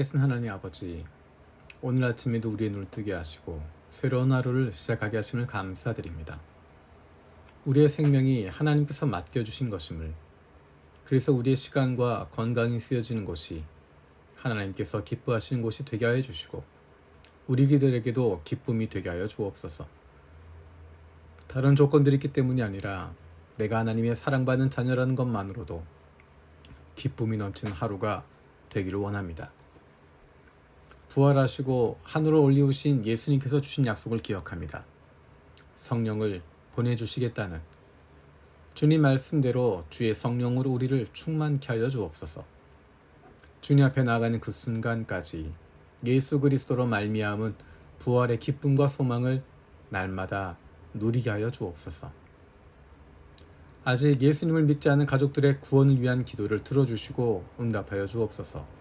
살아계신 하나님 아버지, 오늘 아침에도 우리의 눈을 뜨게 하시고 새로운 하루를 시작하게 하심을 감사드립니다. 우리의 생명이 하나님께서 맡겨주신 것임을, 그래서 우리의 시간과 건강이 쓰여지는 곳이 하나님께서 기뻐하시는 곳이 되게 하여 주시고, 우리 기들에게도 기쁨이 되게 하여 주옵소서. 다른 조건들이 있기 때문이 아니라 내가 하나님의 사랑받는 자녀라는 것만으로도 기쁨이 넘치는 하루가 되기를 원합니다. 부활하시고 하늘로 올리우신 예수님께서 주신 약속을 기억합니다. 성령을 보내주시겠다는 주님 말씀대로 주의 성령으로 우리를 충만케 하여 주옵소서. 주님 앞에 나아가는 그 순간까지 예수 그리스도로 말미암은 부활의 기쁨과 소망을 날마다 누리게 하여 주옵소서. 아직 예수님을 믿지 않은 가족들의 구원을 위한 기도를 들어주시고 응답하여 주옵소서.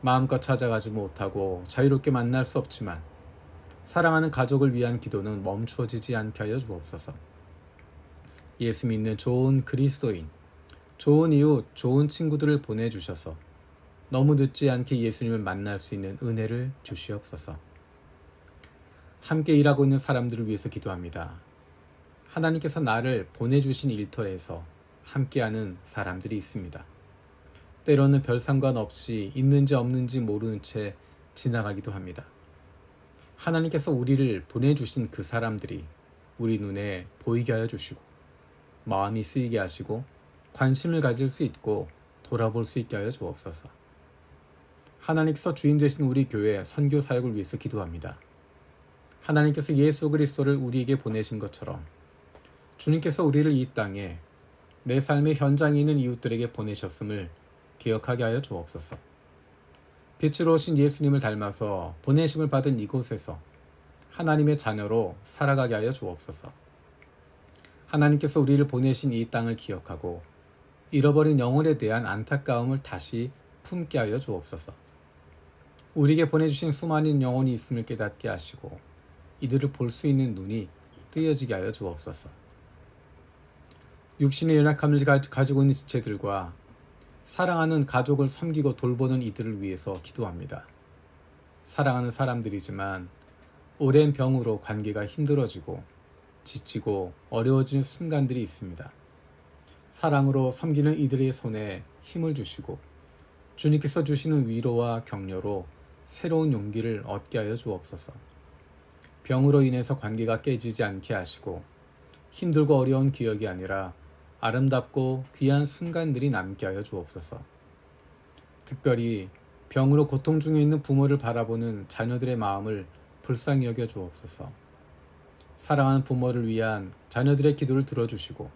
마음껏 찾아가지 못하고 자유롭게 만날 수 없지만 사랑하는 가족을 위한 기도는 멈추어지지 않게 하여 주옵소서. 예수 믿는 좋은 그리스도인, 좋은 이웃, 좋은 친구들을 보내주셔서 너무 늦지 않게 예수님을 만날 수 있는 은혜를 주시옵소서. 함께 일하고 있는 사람들을 위해서 기도합니다. 하나님께서 나를 보내주신 일터에서 함께하는 사람들이 있습니다. 때로는 별 상관없이 있는지 없는지 모르는 채 지나가기도 합니다. 하나님께서 우리를 보내주신 그 사람들이 우리 눈에 보이게 하여 주시고 마음이 쓰이게 하시고 관심을 가질 수 있고 돌아볼 수 있게 하여 주옵소서. 하나님께서 주인 되신 우리 교회 선교 사역을 위해서 기도합니다. 하나님께서 예수 그리스도를 우리에게 보내신 것처럼 주님께서 우리를 이 땅에 내 삶의 현장에 있는 이웃들에게 보내셨음을 기억하게 하여 주옵소서. 빛으로 오신 예수님을 닮아서 보내심을 받은 이곳에서 하나님의 자녀로 살아가게 하여 주옵소서. 하나님께서 우리를 보내신 이 땅을 기억하고 잃어버린 영혼에 대한 안타까움을 다시 품게 하여 주옵소서. 우리에게 보내주신 수많은 영혼이 있음을 깨닫게 하시고 이들을 볼 수 있는 눈이 뜨여지게 하여 주옵소서. 육신의 연약함을 가지고 있는 지체들과 사랑하는 가족을 섬기고 돌보는 이들을 위해서 기도합니다. 사랑하는 사람들이지만 오랜 병으로 관계가 힘들어지고 지치고 어려워지는 순간들이 있습니다. 사랑으로 섬기는 이들의 손에 힘을 주시고 주님께서 주시는 위로와 격려로 새로운 용기를 얻게 하여 주옵소서. 병으로 인해서 관계가 깨지지 않게 하시고 힘들고 어려운 기억이 아니라 아름답고 귀한 순간들이 남게 하여 주옵소서. 특별히 병으로 고통 중에 있는 부모를 바라보는 자녀들의 마음을 불쌍히 여겨 주옵소서. 사랑하는 부모를 위한 자녀들의 기도를 들어주시고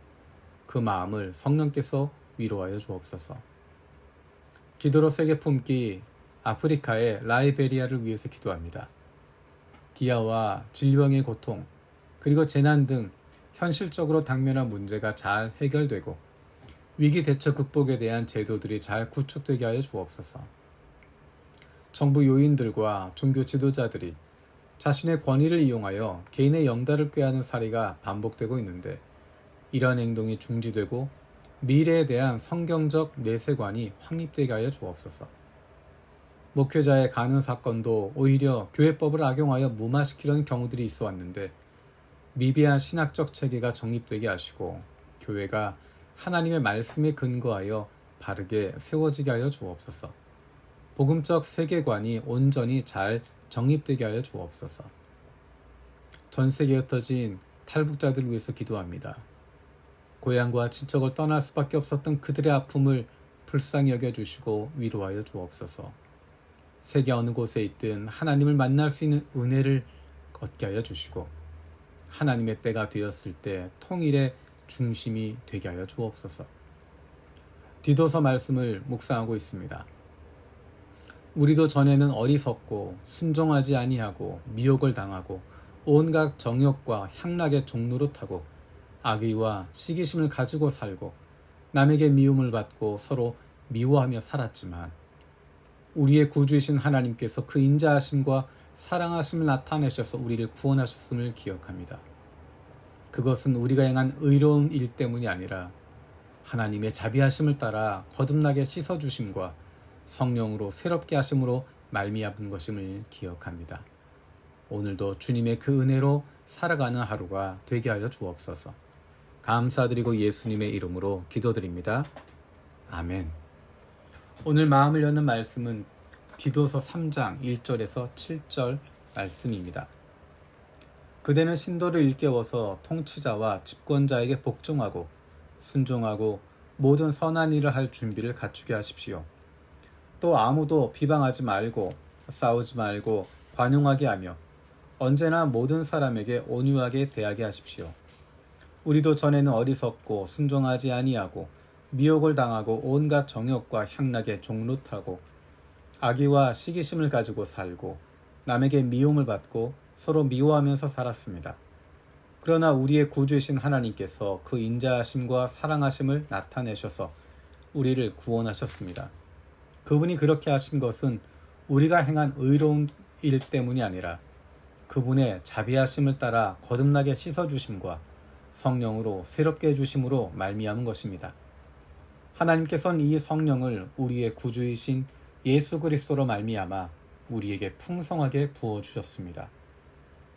그 마음을 성령께서 위로하여 주옵소서. 기도로 세계 품기 아프리카의 라이베리아를 위해서 기도합니다. 기아와 질병의 고통, 그리고 재난 등 현실적으로 당면한 문제가 잘 해결되고 위기 대처 극복에 대한 제도들이 잘 구축되게 하여 주옵소서. 정부 요인들과 종교 지도자들이 자신의 권위를 이용하여 개인의 영달을 꾀하는 사례가 반복되고 있는데 이러한 행동이 중지되고 미래에 대한 성경적 내세관이 확립되게 하여 주옵소서. 목회자의 가는 사건도 오히려 교회법을 악용하여 무마시키려는 경우들이 있어 왔는데 미비한 신학적 체계가 정립되게 하시고 교회가 하나님의 말씀에 근거하여 바르게 세워지게 하여 주옵소서. 복음적 세계관이 온전히 잘 정립되게 하여 주옵소서. 전 세계에 흩어진 탈북자들을 위해서 기도합니다. 고향과 친척을 떠날 수밖에 없었던 그들의 아픔을 불쌍히 여겨 주시고 위로하여 주옵소서. 세계 어느 곳에 있든 하나님을 만날 수 있는 은혜를 얻게 하여 주시고 하나님의 때가 되었을 때 통일의 중심이 되게 하여 주옵소서. 디도서 말씀을 묵상하고 있습니다. 우리도 전에는 어리석고 순종하지 아니하고 미혹을 당하고 온갖 정욕과 향락의 종로로 타고 악의와 시기심을 가지고 살고 남에게 미움을 받고 서로 미워하며 살았지만 우리의 구주이신 하나님께서 그 인자하심과 사랑하심을 나타내셔서 우리를 구원하셨음을 기억합니다. 그것은 우리가 행한 의로운 일 때문이 아니라 하나님의 자비하심을 따라 거듭나게 씻어 주심과 성령으로 새롭게 하심으로 말미암은 것임을 기억합니다. 오늘도 주님의 그 은혜로 살아가는 하루가 되게 하여 주옵소서. 감사드리고 예수님의 이름으로 기도드립니다. 아멘. 오늘 마음을 여는 말씀은 디도서 3장 1절에서 7절 말씀입니다. 그대는 신도를 일깨워서 통치자와 집권자에게 복종하고 순종하고 모든 선한 일을 할 준비를 갖추게 하십시오. 또 아무도 비방하지 말고 싸우지 말고 관용하게 하며 언제나 모든 사람에게 온유하게 대하게 하십시오. 우리도 전에는 어리석고 순종하지 아니하고 미혹을 당하고 온갖 정욕과 향락에 종루타고 악의와 시기심을 가지고 살고 남에게 미움을 받고 서로 미워하면서 살았습니다. 그러나 우리의 구주이신 하나님께서 그 인자하심과 사랑하심을 나타내셔서 우리를 구원하셨습니다. 그분이 그렇게 하신 것은 우리가 행한 의로운 일 때문이 아니라 그분의 자비하심을 따라 거듭나게 씻어주심과 성령으로 새롭게 해주심으로 말미암은 것입니다. 하나님께서는 이 성령을 우리의 구주이신 예수 그리스도로 말미암아 우리에게 풍성하게 부어 주셨습니다.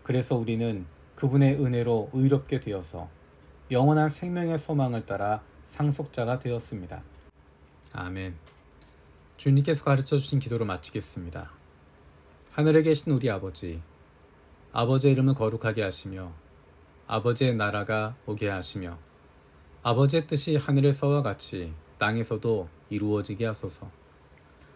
그래서 우리는 그분의 은혜로 의롭게 되어서 영원한 생명의 소망을 따라 상속자가 되었습니다. 아멘. 주님께서 가르쳐 주신 기도로 마치겠습니다. 하늘에 계신 우리 아버지, 아버지의 이름을 거룩하게 하시며 아버지의 나라가 오게 하시며 아버지의 뜻이 하늘에서와 같이 땅에서도 이루어지게 하소서.